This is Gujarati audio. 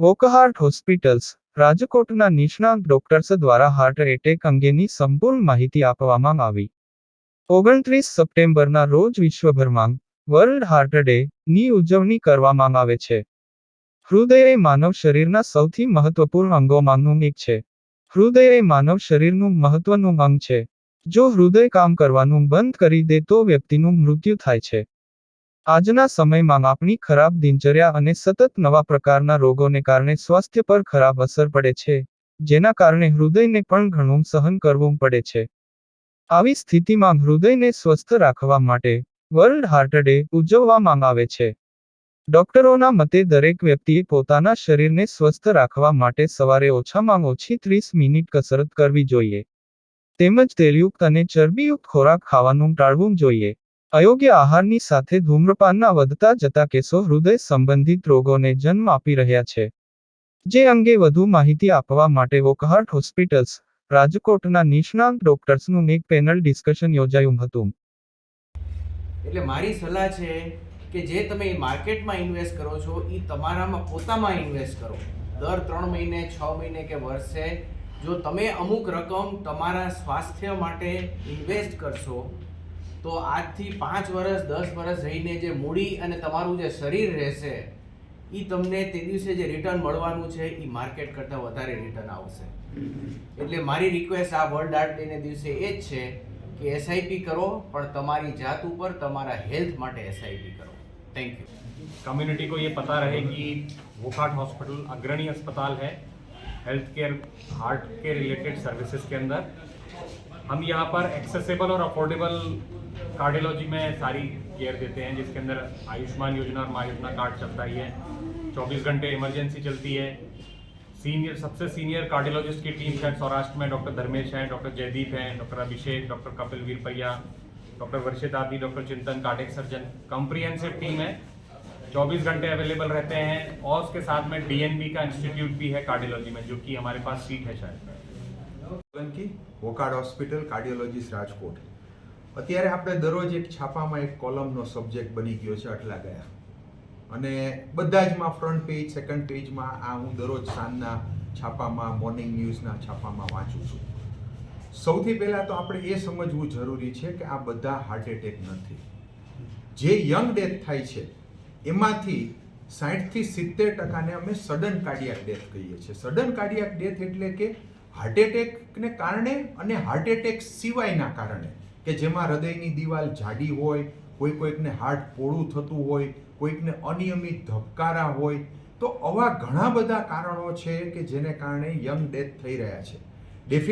વોકહાર્ટ હોસ્પિટલ્સ, રાજકોટના નિષ્ણાત ડોક્ટર્સ દ્વારા હાર્ટ એટેક અંગેની સંપૂર્ણ માહિતી આપવામાં આવી. ઓગણત્રીસ સપ્ટેમ્બરના રોજ વિશ્વભરમાં વર્લ્ડ હાર્ટ ડે ની ઉજવણી કરવામાં આવે છે. હૃદય એ માનવ શરીરના સૌથી મહત્વપૂર્ણ અંગોમાંનું એક છે. હૃદય એ માનવ શરીરનું મહત્વનું અંગ છે. જો હૃદય કામ કરવાનું બંધ કરી દે તો વ્યક્તિનું મૃત્યુ થાય છે. આજના સમયમાં આપણી ખરાબ દિનચર્યા અને સતત નવા પ્રકારના રોગોને કારણે સ્વાસ્થ્ય પર ખરાબ અસર પડે છે, જેના કારણે હૃદયને પણ ઘણું સહન કરવું પડે છે. આવી સ્થિતિમાં હૃદયને સ્વસ્થ રાખવા માટે વર્લ્ડ હાર્ટ ડે ઉજવવામાં આવે છે. ડોક્ટરોના મતે દરેક વ્યક્તિએ પોતાના શરીરને સ્વસ્થ રાખવા માટે સવારે ઓછામાં ઓછી ત્રીસ મિનિટ કસરત કરવી જોઈએ. તેમજ તેલયુક્ત અને ચરબીયુક્ત ખોરાક ખાવાનું ટાળવું જોઈએ. અયોગ્ય આહારની સાથે ધૂમ્રપાનના વધતા જતા કેસો હૃદય સંબંધિત રોગોને જન્મ આપી રહ્યા છે. જે અંગે વધુ માહિતી આપવા માટે વોકહાર્ટ હોસ્પિટલ્સ, રાજકોટના નિષ્ણાંત ડોક્ટર્સનું એક પેનલ ડિસ્કશન યોજાયું હતું. એટલે મારી સલાહ છે કે જે તમે માર્કેટમાં ઇન્વેસ્ટ કરો છો એ તમારામાં પોતામાં ઇન્વેસ્ટ કરો. દર ત્રણ મહિને, છ મહિને કે વર્ષે જો તમે અમુક રકમ તમારા સ્વાસ્થ્ય માટે ઇન્વેસ્ટ કરશો તો આજથી પાંચ વર્ષ દસ વર્ષ રહીને જે મૂડી અને તમારું જે શરીર રહેશે એ તમને તે દિવસે જે રિટર્ન મળવાનું છે એ માર્કેટ કરતાં વધારે રિટર્ન આવશે એટલે મારી રિક્વેસ્ટ આ વર્લ્ડ આર્ટ ડેને દિવસે એ જ છે કે એસઆઈપી કરો પણ તમારી જાત ઉપર તમારા હેલ્થ માટે એસઆઈપી કરો થેન્ક યુ कम्युनिटी को ये पता रहे कि वोकाट हॉस्पिटल अग्रणी अस्पताल है हेल्थ केयर हार्ट के रिलेटेड सर्विसेज के अंदर हम यहाँ पर एक्सेसिबल और अफोर्डेबल कार्डियोलॉजी में सारी केयर देते हैं, जिसके अंदर आयुष्मान योजना और माँ योजना कार्ड चलता ही है। चौबीस घंटे इमरजेंसी चलती है। सीनियर, सबसे सीनियर कार्डियोलॉजिस्ट की टीम शायद सौराष्ट्र में डॉक्टर धर्मेश हैं, डॉक्टर जयदीप हैं, doctor Abhishek, doctor Kapil Veerpaiya doctor Varshit आदि, डॉक्टर चिंतन कार्डिक सर्जन। कॉम्प्रीहेंसिव टीम है। 24 घंटे अवेलेबल रहते हैं। और उसके साथ में डीएनबी का इंस्टीट्यूट भी है कार्डियोलॉजी में, जो कि हमारे पास सीट है शायद। की कार्ड हॉस्पिटल, कार्डियोलॉजिस्ट राजकोट। અત્યારે આપણે દરરોજ એક છાપામાં એક કોલમનો સબ્જેક્ટ બની ગયો છે આટલા ગયા. અને બધા જ માં ફ્રન્ટ પેજ સેકન્ડ પેજમાં આ હું દરરોજ સાંજના છાપામાં મોર્નિંગ ન્યૂઝના છાપામાં વાંચું છું. સૌથી પહેલાં તો આપણે એ સમજવું જરૂરી છે કે આ બધા હાર્ટ એટેક નથી. જે યંગ ડેથ થાય છે, એમાંથી સાઠથી સિત્તેર ટકાને અમે સડન કાર્ડિયાક ડેથ કહીએ છીએ. સડન કાર્ડિયાક ડેથ એટલે કે હાર્ટ એટેકને કારણે અને હાર્ટ એટેક સિવાયના કારણે. કે જેમાં હૃદયની દિવાલ જાડી હોય, કોઈ કોઈકને હાર્ટ પોળું થતું હોય, કોઈકને અનિયમિત ધબકારા હોય, તો આવા ઘણા બધા કારણો છે કે જેને કારણે યંગ ડેથ થઈ રહ્યા છે. ડેફિ